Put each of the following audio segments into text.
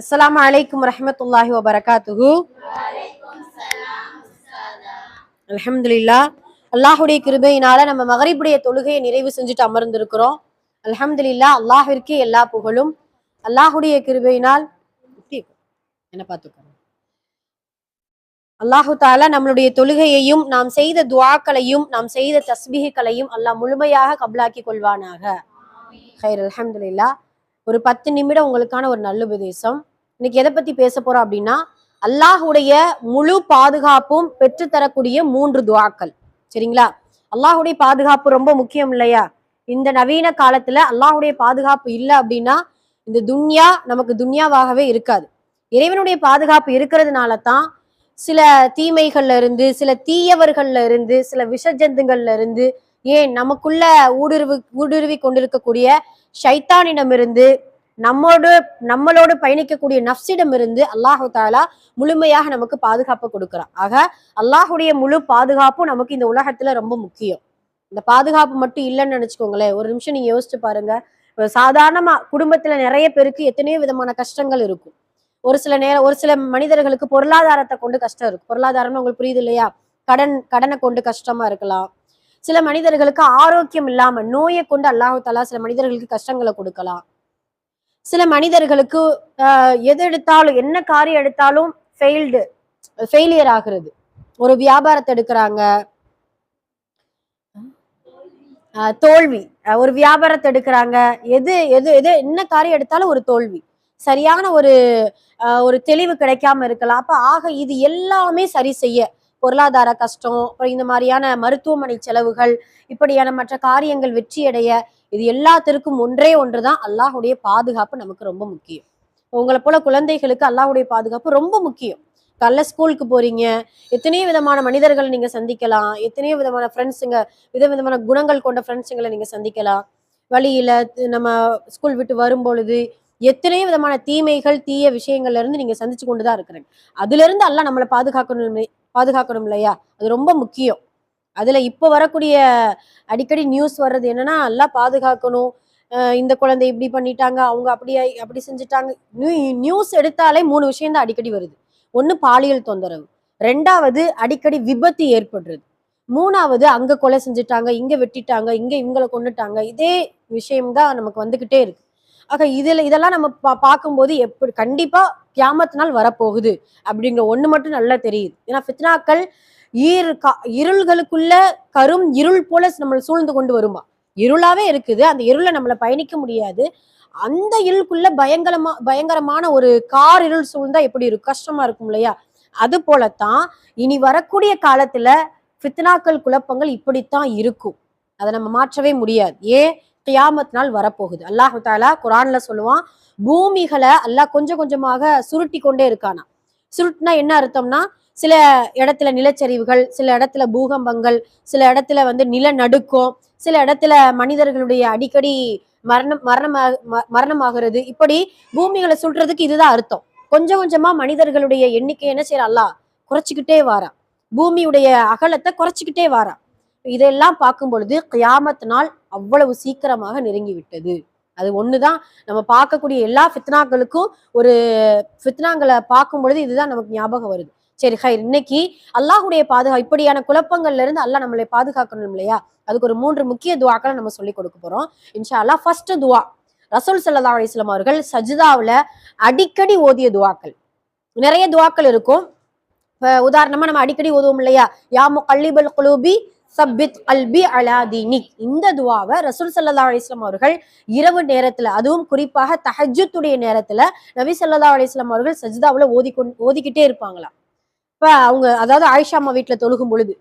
அஸ்ஸலாமு அலைக்கும் வரஹ்மத்துல்லாஹி வபரகாத்துஹு அல்ஹம்துலில்லாஹ் அல்லாஹ்வுடைய கிருபையினால நம்ம மகரிபுடைய தொழுகையை நிறைவு செஞ்சுட்டு அமர்ந்திருக்கிறோம். அல்ஹம்துலில்லாஹ் அல்லாஹ்விற்கே எல்லா புகழும். அல்லாஹ்வுடைய கிருபையினால். என்ன பார்த்துக்கோங்க. அல்லாஹு தாலா நம்மளுடைய தொழுகையையும் நாம் செய்த துஆக்களையும் நாம் செய்த தஸ்பீஹ்களையும் அல்லாஹ் முழுமையாக கபலாக்கி கொள்வானாக. ஹைர் அல்ஹம்துலில்லாஹ். ஒரு பத்து நிமிடம் உங்களுக்கான ஒரு நல்ல உபதேசம். இன்னைக்கு எதை பத்தி பேச போறோம் அப்படின்னா அல்லாஹுடைய முழு பாதுகாப்பும் பெற்றுத்தரக்கூடிய மூன்று துவாக்கள். சரிங்களா? அல்லாஹுடைய பாதுகாப்பு ரொம்ப முக்கியம் இல்லையா? இந்த நவீன காலத்துல அல்லாஹுடைய பாதுகாப்பு இல்லை அப்படின்னா இந்த துன்யா நமக்கு துன்யாவாகவே இருக்காது. இறைவனுடைய பாதுகாப்பு இருக்கிறதுனால தான் சில தீமைகள்ல இருந்து சில தீயவர்கள்ல இருந்து சில விஷஜந்துங்கள்ல இருந்து ஏன் நமக்குள்ள ஊடுருவி ஊடுருவி கொண்டிருக்கக்கூடிய ஷைத்தானிடமிருந்து நம்மோடு நம்மளோடு பயணிக்கக்கூடிய நஃப்ஸிடம் இருந்து அல்லாஹு தாலா முழுமையாக நமக்கு பாதுகாப்பு கொடுக்குறான். ஆக அல்லாஹுடைய முழு பாதுகாப்பும் நமக்கு இந்த உலகத்துல ரொம்ப முக்கியம். இந்த பாதுகாப்பு மட்டும் இல்லைன்னு நினைச்சுக்கோங்களேன். ஒரு நிமிஷம் நீங்க யோசிச்சு பாருங்க. சாதாரணமா குடும்பத்துல நிறைய பேருக்கு எத்தனையோ விதமான கஷ்டங்கள் இருக்கும். ஒரு சில நேரம் ஒரு சில மனிதர்களுக்கு பொருளாதாரத்தை கொண்டு கஷ்டம் இருக்கும். பொருளாதாரம்னு உங்களுக்கு புரியுது இல்லையா? கடன் கடனை கொண்டு கஷ்டமா இருக்கலாம். சில மனிதர்களுக்கு ஆரோக்கியம் இல்லாம நோயை கொண்டு அல்லாஹாலா சில மனிதர்களுக்கு கஷ்டங்களை கொடுக்கலாம். சில மனிதர்களுக்கு ஆஹ், எது எடுத்தாலும் என்ன காரியம் எடுத்தாலும் ஃபெயில்டு ஃபெயிலியர் ஆகுறது. ஒரு வியாபாரத்தை எடுக்கிறாங்க. ஆஹ், தோல்வி. ஒரு வியாபாரத்தை எடுக்கிறாங்க. எது எது எது என்ன காரியம் எடுத்தாலும் ஒரு தோல்வி. சரியான ஒரு ஆஹ், ஒரு தெளிவு கிடைக்காம இருக்கலாம். அப்ப ஆக இது எல்லாமே சரி செய்ய. பொருளாதார கஷ்டம் அப்புறம் இந்த மாதிரியான மருத்துவமனை செலவுகள் இப்படியான மற்ற காரியங்கள் வெற்றியடைய இது எல்லாத்திற்கும் ஒன்றே ஒன்று தான் அல்லாஹுடைய பாதுகாப்பு நமக்கு ரொம்ப முக்கியம். உங்களை போல குழந்தைகளுக்கு அல்லாஹுடைய பாதுகாப்பு ரொம்ப முக்கியம். காலைல ஸ்கூலுக்கு போறீங்க எத்தனையோ விதமான மனிதர்களை நீங்க சந்திக்கலாம் எத்தனையோ விதமான ஃப்ரெண்ட்ஸுங்க வித விதமான குணங்கள் கொண்ட ஃப்ரெண்ட்ஸுங்களை நீங்க சந்திக்கலாம். வழியில நம்ம ஸ்கூல் விட்டு வரும் பொழுது எத்தனையோ விதமான தீமைகள் தீய விஷயங்கள்ல இருந்து நீங்க சந்திச்சு கொண்டுதான் இருக்கிறீங்க. அதுல இருந்து அல்லாஹ் நம்மளை பாதுகாக்கணும் பாதுகாக்கணும் இல்லையா? அது ரொம்ப முக்கியம். அதுல இப்போ வரக்கூடிய அடிக்கடி நியூஸ் வர்றது என்னன்னா எல்லாம் பாதுகாக்கணும். இந்த குழந்தை இப்படி பண்ணிட்டாங்க அவங்க அப்படி அப்படி செஞ்சுட்டாங்க. நியூஸ் எடுத்தாலே மூணு விஷயம் தான் அடிக்கடி வருது. ஒன்று பாலியல் தொந்தரவு. ரெண்டாவது அடிக்கடி விபத்து ஏற்படுறது. மூணாவது அங்க கொலை செஞ்சுட்டாங்க இங்க வெட்டிட்டாங்க இங்க இவங்களை கொண்டுட்டாங்க இதே விஷயம்தான் நமக்கு வந்துகிட்டே இருக்கு. ஆக இதில் இதெல்லாம் நம்ம பா பார்க்கும்போது எப்படி கண்டிப்பாக கியாமத் நாள் வரப்போகுது அப்படிங்கிற ஒன்று மட்டும் நல்லா தெரியுது. ஏன்னா ஃபித்னாக்கள் ஈர் கா- இருள்களுக்குள்ள கரும் இருள் போல நம்மளை சூழ்ந்து கொண்டு வருமா? இருளாவே இருக்குது. அந்த இருளை நம்மளை பயணிக்க முடியாது. அந்த இருளுக்குள்ள பயங்கரமா பயங்கரமான ஒரு கார் இருள் சூழ்ந்தா எப்படி இருக்கும்? கஷ்டமா இருக்கும் இல்லையா? அது போலத்தான் இனி வரக்கூடிய காலத்துல ஃபித்னாக்கள் குழப்பங்கள் இப்படித்தான் இருக்கும். அதை நம்ம மாற்றவே முடியாது. ஏன்? கியாமத் நாள் வரப்போகுது. அல்லாஹ் தாலா குரான்ல சொல்லுவான் பூமிகளை அல்லாஹ் கொஞ்சம் கொஞ்சமாக சுருட்டி கொண்டே இருக்கானா சுருட்டினா என்ன அர்த்தம்னா சில இடத்துல நிலச்சரிவுகள் சில இடத்துல பூகம்பங்கள் சில இடத்துல வந்து நிலநடுக்கம் சில இடத்துல மனிதர்களுடைய அடிக்கடி மரணம் மரணமாக ம- மரணமாகிறது. இப்படி பூமிகளை சுடுறதுக்கு இதுதான் அர்த்தம். கொஞ்சம் கொஞ்சமா மனிதர்களுடைய எண்ணிக்கை என்ன செய்யற அல்லாஹ் குறைச்சிக்கிட்டே வாரான். பூமியுடைய அகலத்தை குறைச்சிக்கிட்டே வாரா இதெல்லாம் பார்க்கும் பொழுது கியாமத் நாள் அவ்வளவு சீக்கிரமாக நெருங்கி விட்டது அது ஒண்ணுதான். நம்ம பார்க்கக்கூடிய எல்லா ஃபித்னாக்களுக்கும் ஒரு ஃபித்னாங்களை பார்க்கும் பொழுது இதுதான் நமக்கு ஞாபகம் வருது. சரி ஹைர் இன்னைக்கு அல்லாஹுடைய பாதுகா இப்படியான குழப்பங்கள்ல இருந்து அல்லாஹ் நம்மளை பாதுகாக்கணும் இல்லையா? அதுக்கு ஒரு மூன்று முக்கிய துவாக்களை நம்ம சொல்லி கொடுக்க போறோம். இன்ஷா அல்லாஹ் ஃபர்ஸ்ட் துவா. ரசூல் சல்லா அலிஸ்லாம் அவர்கள் சஜிதாவில் அடிக்கடி ஓதிய துவாக்கள். நிறைய துவாக்கள் இருக்கும். இப்ப உதாரணமா நம்ம அடிக்கடி ஓதுவோம் இல்லையா? யாமு கல்லிபல் குலூபி சப்பித் அல்பி அலாதீனிக் இந்த துவாவை ரசூல் சல்லா அலிஸ்லாம் அவர்கள் இரவு நேரத்துல அதுவும் குறிப்பாக தஹஜ்ஜுத்துடைய நேரத்துல நபி சல்லா அலிஸ்லாம் அவர்கள் சஜிதாவுல ஓதி கொண்டு ஓதிக்கிட்டே இருப்பாங்களாம். இப்ப அவங்க அதாவது ஆயிஷா அம்மா வீட்டுல தொழுகும் பொழுது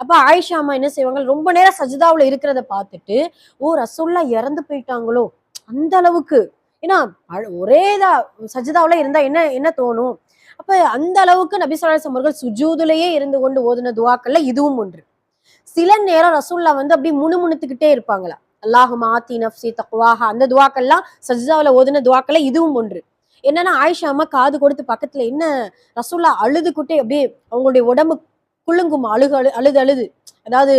அப்ப ஆயிஷா அம்மா என்ன செய்வாங்க? ரொம்ப நேரம் சஜிதாவில் இருக்கிறத பார்த்துட்டு ஓ ரசூல்லா இறந்து போயிட்டாங்களோ? அந்த அளவுக்கு ஏன்னா ஒரே ஒரேதா சஜிதாவுல இருந்தா என்ன என்ன தோணும்? அப்ப அந்த அளவுக்கு நபி ஸல்லல்லாஹு அவர்கள் சுஜூதுலயே இருந்து கொண்டு ஓதுன துவாக்கள்ல இதுவும் ஒன்று. சில நேரம் ரசூல்லா வந்து அப்படியே முணுமுணுத்துக்கிட்டே இருப்பாங்களா அல்லாஹு மாத்தி நப்சி தக்குவாஹா அந்த துவாக்கள்லாம் சஜிதாவுல ஓதுன துவாக்கள்ல இதுவும் ஒன்று. என்னன்னா ஆயிஷா அம்மா காது கொடுத்து பக்கத்துல என்ன ரசூல்லா அழுதுகிட்டே அப்படியே அவங்களுடைய உடம்பு குலுங்கும் அழுகு அழு அழுது அழுது. அதாவது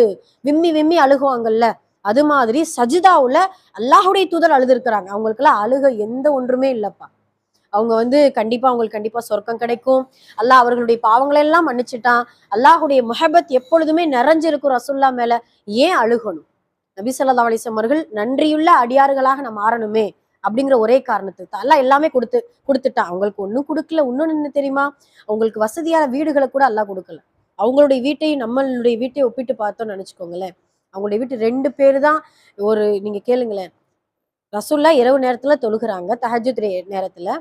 விம்மி விம்மி அழுகுவாங்கல்ல அது மாதிரி சஜிதாவுல அல்லாஹுடைய தூதர் அழுது இருக்கிறாங்க அவங்களுக்கெல்லாம் அழுக எந்த ஒன்றுமே இல்லப்பா. அவங்க வந்து கண்டிப்பா அவங்களுக்கு கண்டிப்பா சொர்க்கம் கிடைக்கும். அல்லாஹ் அவர்களுடைய பாவங்களை எல்லாம் மன்னிச்சுட்டான். அல்லாஹுடைய முஹபத் எப்பொழுதுமே நிறைஞ்சிருக்கும் ரசுல்லா மேல ஏன் அழுகணும்? நபி ஸல்லல்லாஹு அவர்கள் நன்றியுள்ள அடியார்களாக நம்ம மாறணுமே அப்படிங்கிற ஒரே காரணத்துக்கு அல்லா எல்லாமே கொடுத்து கொடுத்துட்டான். அவங்களுக்கு ஒன்றும் கொடுக்கல. ஒன்றும் என்ன தெரியுமா? அவங்களுக்கு வசதியான வீடுகளை கூட அல்லா கொடுக்கல. அவங்களுடைய வீட்டையும் நம்மளுடைய வீட்டையும் ஒப்பிட்டு பார்த்தோம்னு நினச்சிக்கோங்களேன். அவங்களுடைய வீட்டு ரெண்டு பேர் தான். ஒரு நீங்கள் கேளுங்களேன். ரசுல்லா இரவு நேரத்தில் தொழுகிறாங்க. தஹஜுத் நேரத்தில்.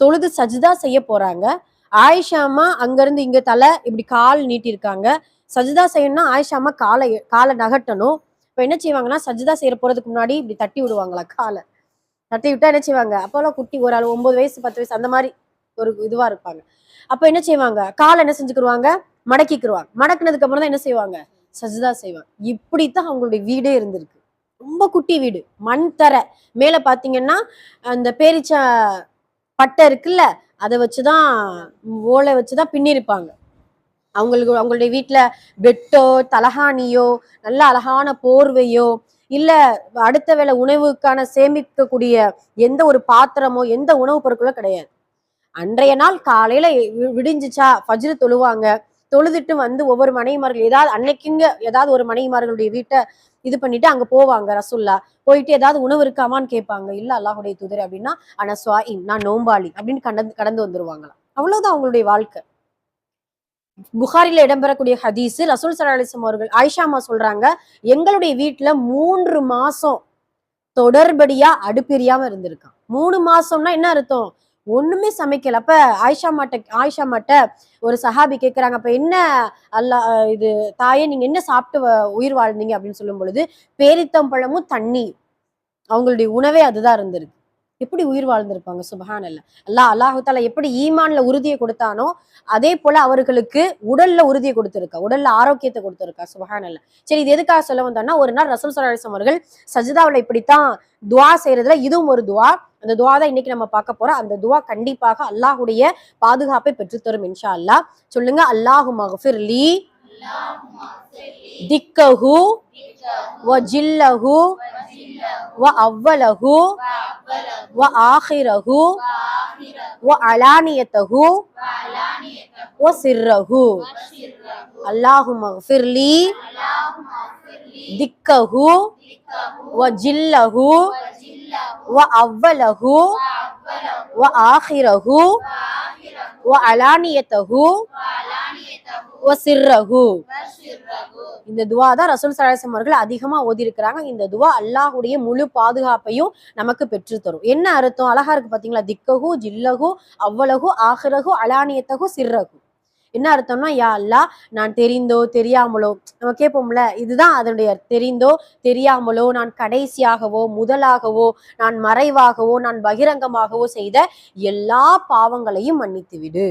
தொழுது சஜிதா செய்ய போறாங்க. ஆயிஷாமா அங்கிருந்து இங்க தலை இப்படி கால் நீட்டியிருக்காங்க சஜிதா செய்யணும்னா ஆயிஷாமா காலை காலை நகட்டணும். இப்ப என்ன செய்வாங்கன்னா சஜிதா செய்யற போறதுக்கு முன்னாடி இப்படி தட்டி விடுவாங்களா காலை. தட்டி விட்டா என்ன செய்வாங்க? அப்போல்லாம் குட்டி ஒரு ஆள் ஒன்பது வயசு பத்து வயசு அந்த மாதிரி ஒரு இதுவா இருப்பாங்க. அப்ப என்ன செய்வாங்க? காலை என்ன செஞ்சுக்கிருவாங்க? மடக்கிக்கிருவாங்க. மடக்குனதுக்கு அப்புறம் தான் என்ன செய்வாங்க? சஜிதா செய்வாங்க. இப்படித்தான் அவங்களுடைய வீடே இருந்திருக்கு. ரொம்ப குட்டி வீடு. மண் தரை. மேல பாத்தீங்கன்னா அந்த பேரிச்சா பட்டை இருக்குல்ல அதை வச்சுதான் ஓலை வச்சுதான் பின்னிருப்பாங்க. அவங்களுக்கு அவங்களுடைய வீட்டுல பெட்டோ தலகாணியோ நல்ல அழகான போர்வையோ இல்ல அடுத்த வேளை உணவுக்கான சேமிக்கக்கூடிய எந்த ஒரு பாத்திரமோ எந்த உணவுப் பொருட்களோ கிடையாது. அன்றைய நாள் காலையில வி- விடிஞ்சுச்சா ஃபஜ்ரு தொழுவாங்க. தொழுதுட்டு வந்து ஒவ்வொரு மனைவிமார்கள் ஏதாவது அன்னைக்குங்க ஏதாவது ஒரு மனைவிமார்களுடைய வீட்டை இது பண்ணிட்டு அங்க போவாங்க ரசுல்லா. போயிட்டு ஏதாவது உணவு இருக்காமான்னு கேட்பாங்க. இல்ல அல்லாஹுடைய துதிரை அப்படின்னா ஆனா சுவாயிம் நான் நோம்பாளி அப்படின்னு கடந்து கடந்து வந்துருவாங்களாம். அவ்வளவுதான் அவங்களுடைய வாழ்க்கை. புகாரில இடம்பெறக்கூடிய ஹதீஸ் ரசூல் சல்லா அவர்கள் ஆயிஷாமா சொல்றாங்க எங்களுடைய வீட்டுல மூன்று மாசம் தொடர்படியா அடுப்பெரியாம இருந்திருக்கான். மூணு மாசம்னா என்ன அர்த்தம்? ஒண்ணுமே சமைக்கல. அப்ப ஆயிஷா மாட்ட ஆயிஷா மாட்ட ஒரு சஹாபி கேட்கிறாங்க அப்ப என்ன அல்லா இது தாயே நீங்க என்ன சாப்பிட்டு வ- உயிர் வாழ்ந்தீங்க? அப்படின்னு சொல்லும் பொழுது பேரித்தம்பழமும் தண்ணி. அவங்களுடைய உணவே அதுதான் இருந்திருக்கு. எப்படி உயிர் வாழ்ந்திருப்பாங்க? சுபஹான் அல்ல அல்லாஹ் அல்லாஹால எப்படி ஈமான்ல உறுதியை கொடுத்தானோ அதே போல அவர்களுக்கு உடல்ல உறுதியை கொடுத்துருக்கா. உடல்ல ஆரோக்கியத்தை கொடுத்துருக்கா. சுபஹான் அல்ல சரி இது எதுக்காக சொல்ல வந்தோம்னா ஒரு நாள் ரசூல் சலாஹம் அவர்கள் சஜிதாவில் இப்படித்தான் துவா செய்யறதுல இதுவும் ஒரு துவா. அந்த துவா தான் இன்னைக்கு நம்ம பார்க்க போறோம். அந்த துவா கண்டிப்பாக அல்லாஹுடைய பாதுகாப்பை பெற்றுத்தரும் இன்ஷா அல்லாஹ் சொல்லுங்க அல்லாஹு மகஃபிர் லீ திக்கஹு. வ ஜில்லஹு வ அவ்வலஹு. வ ஆஹிரஹு வ அலானியத்தஹு வ சிர்ரஹு அல்லாஹு மகஃபிர் லீ திக்கஹு வ ஜில்லஹு வ அவ்வலஹு வ ஆஹிரஹு வ அலானியத்தஹு வ சிர்ரஹு இந்த துவா தான் ரசூல் சலாசம் அவர்கள் அதிகமா ஓதி இருக்கிறாங்க இந்த துவா அல்லாஹுடைய முழு பாதுகாப்பையும் நமக்கு பெற்று தரும் என்ன அர்த்தம்? அழகா இருக்கு பாத்தீங்களா? திக்கஹு ஜில்லஹு அவ்வளகு ஆஹிரகு அலானியத்தகு சிர்ரகு என்ன அர்த்தம்னா யா அல்லாஹ் நான் தெரிந்தோ தெரியாமலோ நம்ம கேட்போம்ல இதுதான் அதனுடைய தெரிந்தோ தெரியாமலோ நான் கடைசியாகவோ முதலாகவோ நான் மறைவாகவோ நான் பகிரங்கமாகவோ செய்த எல்லா பாவங்களையும் மன்னித்து விடு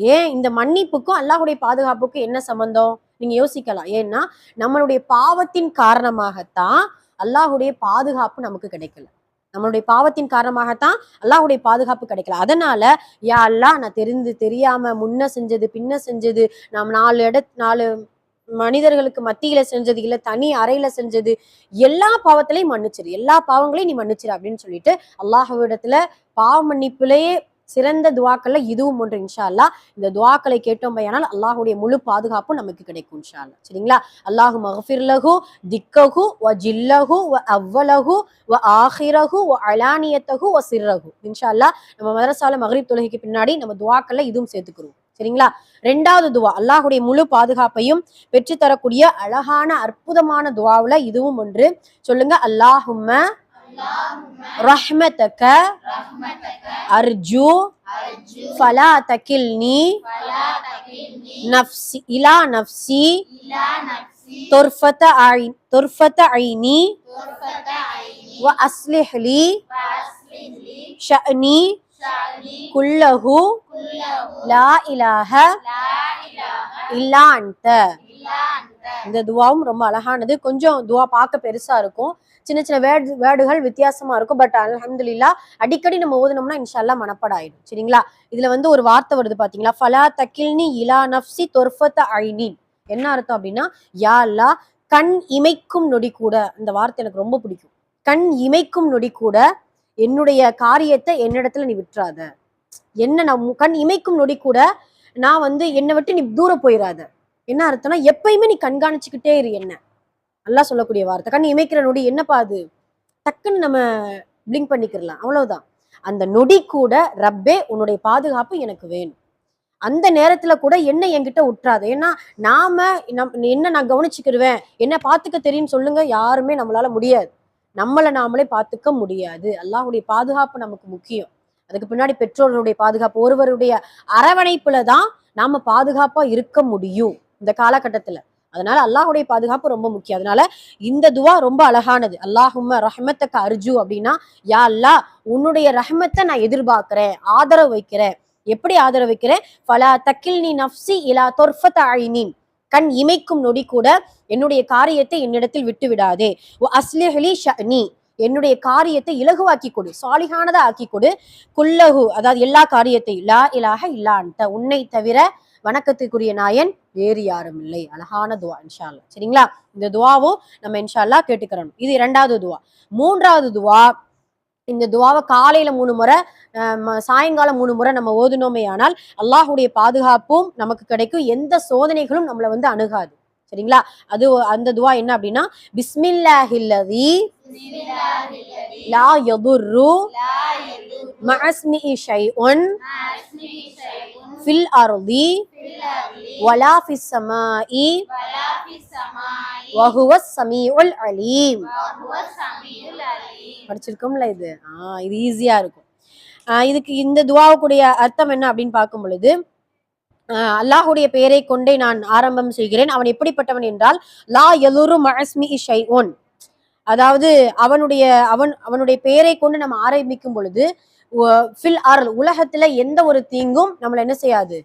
ஏன் இந்த மன்னிப்புக்கும் அல்லாஹுடைய பாதுகாப்புக்கும் என்ன சம்பந்தம்? நீங்க யோசிக்கலாம். ஏன்னா நம்மளுடைய பாவத்தின் காரணமாகத்தான் அல்லாஹுடைய பாதுகாப்பு நமக்கு கிடைக்கல. நம்மளுடைய பாவத்தின் காரணமாகத்தான் அல்லாஹுடைய பாதுகாப்பு கிடைக்கல. அதனால யா அல்லாஹ் நான் தெரிந்து தெரியாம முன்ன செஞ்சது பின்ன செஞ்சது நாம் நாலு இட நாலு மனிதர்களுக்கு மத்தியில செஞ்சது இல்ல தனி அறையில செஞ்சது எல்லா பாவத்திலையும் மன்னிச்சிரு. எல்லா பாவங்களையும் நீ மன்னிச்சிரு அப்படின்னு சொல்லிட்டு அல்லாஹுவிடத்துல பாவ மன்னிப்புலயே சிறந்த துவாக்கள்ல இதுவும் ஒன்று இன்ஷா அல்லாஹ் இந்த துவாக்களை கேட்டோம் பையனால் அல்லாஹுடைய முழு பாதுகாப்பும் நமக்கு கிடைக்கும் இன்ஷா அல்லாஹ் சரிங்களா அல்லாஹு மகஃபிர்லஹு திக்கஹு வ ஜில்லகு வ அவ்வலகு வ ஆஹிரகு வ அலானியத்தகு வ சிறகு இன்ஷா அல்லாஹ் நம்ம மதரசால மகரீப் தொழுகைக்கு பின்னாடி நம்ம துவாக்கள்ல இதுவும் சேர்த்துக்கிறோம். சரிங்களா? ரெண்டாவது துவா அல்லாஹுடைய முழு பாதுகாப்பையும் பெற்று தரக்கூடிய அழகான அற்புதமான துவாவுல இதுவும் ஒன்று. சொல்லுங்க அல்லாஹும்ம رحمتك أرجو فلا تكلني نفسي إلى نفسي طرفة طرفة عيني وأصلح لي شأني كله. لا إله إلا أنت. இந்த துவாவும் ரொம்ப அழகானது. கொஞ்சம் துவா பார்க்க பெருசா இருக்கும். சின்ன சின்ன வேர்டு வேர்டுகள் வித்தியாசமா இருக்கும். பட் அலமதுல்லா அடிக்கடி நம்ம ஓதுனோம்னா இன்ஷால்லா மனப்படாயிடும். சரிங்களா? இதுல வந்து ஒரு வார்த்தை வருது பாத்தீங்களா? ஃபலா தக்கில்னி இலா நஃப்சி தொர்ஃபத்த அழினின் என்ன அர்த்தம் அப்படின்னா யா கண் இமைக்கும் நொடி கூட. இந்த வார்த்தை எனக்கு ரொம்ப பிடிக்கும். கண் இமைக்கும் நொடி கூட என்னுடைய காரியத்தை என்னிடத்துல நீ விட்டுறாத. என்ன நான் கண் இமைக்கும் நொடி கூட நான் வந்து என்னை விட்டு நீ தூரம் போயிடாத என்ன அர்த்தம்னா எப்பயுமே நீ கண்காணிச்சுக்கிட்டே இரு என்ன. நல்லா சொல்லக்கூடிய வார்த்தை. கண் இமைக்கிற நொடி என்னப்பா அது? டக்குன்னு நம்ம பிளிங்க் பண்ணிக்கிறலாம். அவ்வளவுதான். அந்த நொடி கூட ரப்பே உன்னுடைய பாதுகாப்பு எனக்கு வேணும். அந்த நேரத்துல கூட என்ன என்கிட்ட உற்றாது. ஏன்னா நாம நம் என்ன நான் கவனிச்சுக்கிருவேன்? என்ன பாத்துக்க தெரியும்னு சொல்லுங்க யாருமே நம்மளால முடியாது. நம்மளை நாமளே பாத்துக்க முடியாது. அல்லாஹ்வுடைய பாதுகாப்பு நமக்கு முக்கியம். அதுக்கு பின்னாடி பெற்றோர்களுடைய பாதுகாப்பு. ஒருவருடைய அரவணைப்புல தான் நாம பாதுகாப்பா இருக்க முடியும். இந்த காலகட்டத்துல. அதனால அல்லாஹுடைய பாதுகாப்பு ரொம்ப முக்கியம். அதனால இந்த துவா ரொம்ப அழகானது. அல்லாஹும்ம ரஹ்மத்தக்க அர்ஜு அப்படின்னா யா அல்லாஹ் உன்னுடைய ரஹ்மத்தை நான் எதிர்பார்க்கிறேன். ஆதரவு வைக்கிறேன். எப்படி ஆதரவு வைக்கிறேன்? ஃபலா தக்கில் நீ நப்சி இலா தொர்ஃபத் அழினின் கண் இமைக்கும் நொடி கூட என்னுடைய காரியத்தை என்னிடத்தில் விட்டு விடாதே அஸ்லிஹலி ஷனி என்னுடைய காரியத்தை இலகுவாக்கி கொடு. சாலிகானதா ஆக்கி கொடு. குல்லஹு அதாவது எல்லா காரியத்தையும். லா இலாக இல்லா உன்னை தவிர வணக்கத்துக்குரிய நாயன் வேறு யாரும் இல்லை. அழகான துவா இன்ஷா அல்லாஹ் சரிங்களா? இந்த துவாவும் நம்ம இன்ஷா அல்லாஹ் கேட்டுக்கிறோம் இது இரண்டாவது துவா. மூன்றாவது துவா இந்த துவாவை காலையில மூணு முறை சாயங்காலம் மூணு முறை நம்ம ஓதுனோமே ஆனால் அல்லாஹ்வுடைய பாதுகாப்பும் நமக்கு கிடைக்கும். எந்த சோதனைகளும் நம்மளை வந்து அணுகாது. சரிங்களா? அது அந்த துவா என்ன அப்படின்னா பிஸ்மில்லாஹில்லதி லா யதுர்ரு மஅஸ்மிஇ ஷைஉன் ஃபில் அர்தி வலா ஃபிஸ் ஸமாஇ வஹுவஸ் ஸமீஉல் அலீம் படிச்சிருக்கோம்ல இது? ஆ இது ஈஸியா இருக்கும். இதுக்கு இந்த துவாவுக்குடைய அர்த்தம் என்ன அப்படின்னு பார்க்கும் பொழுது அல்லாஹுடைய பெயரை கொண்டே நான் ஆரம்பம் செய்கிறேன். அவன் எப்படிப்பட்டவன் என்றால் லா எலுரு மஹஸ்மி இஷை ஷைஉன். அதாவது அவனுடைய அவன் அவனுடைய பெயரை கொண்டு நம்ம ஆரம்பிக்கும் பொழுது ஃபில் அருள் உலகத்துல எந்த ஒரு தீங்கும் நம்மளை என்ன செய்யாது?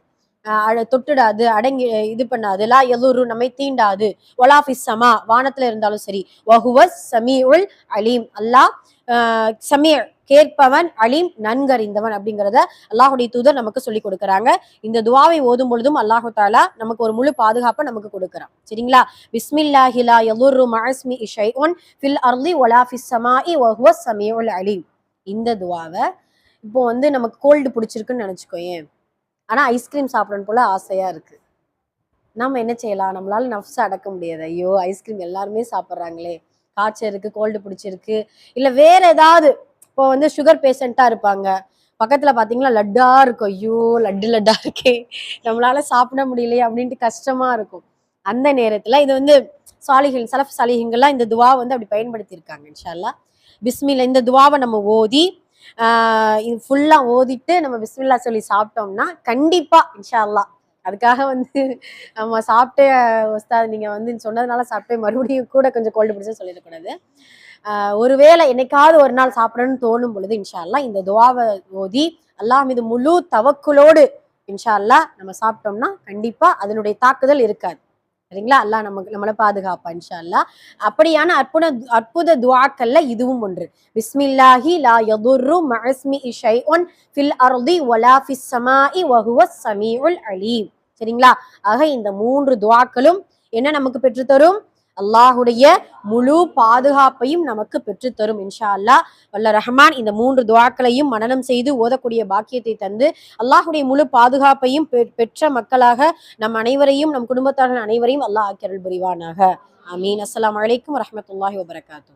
ஆஹ் தொட்டுடாது அடங்கி இது பண்ணாது. லா எலுரு நம்மை தீண்டாது. ஒலாஃபிஸ் சமா வானத்துல இருந்தாலும் சரி. வஹுவஸ் சமீஉல் அலீம். அல்லாஹ் ஆஹ் சமீர் கேட்பவன் அலீம் நன்கறிந்தவன் அப்படிங்கிறத அல்லாஹுடைய தூதர் நமக்கு சொல்லி கொடுக்குறாங்க. இந்த துவாவை ஓதும் பொழுதும் அல்லாஹு தாலா நமக்கு ஒரு முழு பாதுகாப்பை நமக்கு கொடுக்குறான். சரிங்களா? பிஸ்மில்லாஹிலா யலுரு இஷை ஒன் ஃபில் அர்லி வலா ஃபிஸ் ஸமாஇ வஹுவஸ் சமீஉல் அலீம். இந்த துவாவை இப்போ வந்து நமக்கு கோல்டு பிடிச்சிருக்குன்னு நினச்சிக்கோயேன். ஆனால் ஐஸ்கிரீம் சாப்பிடணும் போல் ஆசையாக இருக்குது நம்ம என்ன செய்யலாம்? நம்மளால நஃப்ஸ் அடக்க முடியாது. ஐயோ ஐஸ்கிரீம் எல்லாருமே சாப்பிட்றாங்களே. காய்ச்சல் இருக்குது கோல்டு பிடிச்சிருக்கு. இல்லை வேற ஏதாவது இப்போ வந்து சுகர் பேஷண்ட்டாக இருப்பாங்க. பக்கத்தில் பாத்தீங்களா லட்டாக இருக்கும். ஐயோ லட்டு லட்டாக இருக்கே. நம்மளால சாப்பிட முடியலையே அப்படின்ட்டு கஷ்டமாக இருக்கும். அந்த நேரத்தில் இது வந்து சாலிகள் சலஃப் சாலிகங்கள்லாம் இந்த துவா வந்து அப்படி பயன்படுத்தியிருக்காங்க இன்ஷால்லா பிஸ்மியில் இந்த துவாவை நம்ம ஓதி இது ஃபுல்லா ஓதிட்டு நம்ம பிஸ்மில்லா சொல்லி சாப்பிட்டோம்னா கண்டிப்பா இன்ஷா அல்லாஹ் அதுக்காக வந்து நம்ம சாப்பிட்டே உஸ்தாத் நீங்க வந்து சொன்னதுனால சாப்பிட்டே மறுபடியும் கூட கொஞ்சம் கோல்டு பிடிச்சா சொல்லிடக்கூடாது. ஆஹ் ஒருவேளை என்னைக்காவது ஒரு நாள் சாப்பிடணும்னு தோணும் பொழுது இன்ஷா அல்லாஹ் இந்த துவாவை ஓதி அல்லாஹ் மீது முழு தவக்குலோடு இன்ஷா அல்லாஹ் நம்ம சாப்பிட்டோம்னா கண்டிப்பா அதனுடைய தாக்குதல் இருக்காது. சரிங்களா? அல்லாஹ் நமக்கு நம்மளை பாதுகாப்பா இன்ஷா அப்படியான அற்புத அற்புத துவாக்கள்ல இதுவும் ஒன்று. பிஸ்மில்லாஹி லா யதுர்ரு மஸ்மி இஷை ஒன் ஃபில் அர்தி வலா ஃபிஸ் ஸமாஇ சமீ உல் அலீம். சரிங்களா? ஆக இந்த மூன்று துவாக்களும் என்ன நமக்கு பெற்றுத்தரும்? அல்லாஹுடைய முழு பாதுகாப்பையும் நமக்கு பெற்றுத்தரும் இன்ஷா அல்லாஹ் வல்ல ரஹ்மான் இந்த மூன்று துவாக்களையும் மனனம் செய்து ஓதக்கூடிய பாக்கியத்தை தந்து அல்லாஹுடைய முழு பாதுகாப்பையும் பெற்ற மக்களாக நம் அனைவரையும் நம் குடும்பத்தார்கள் அனைவரையும் அல்லாஹ் ஆக்கியருள் புரிவானாக. அமீன் அஸ்லாம் அலைக்கும் வரஹ்மத்துல்லாஹி வபரகாத்துஹு.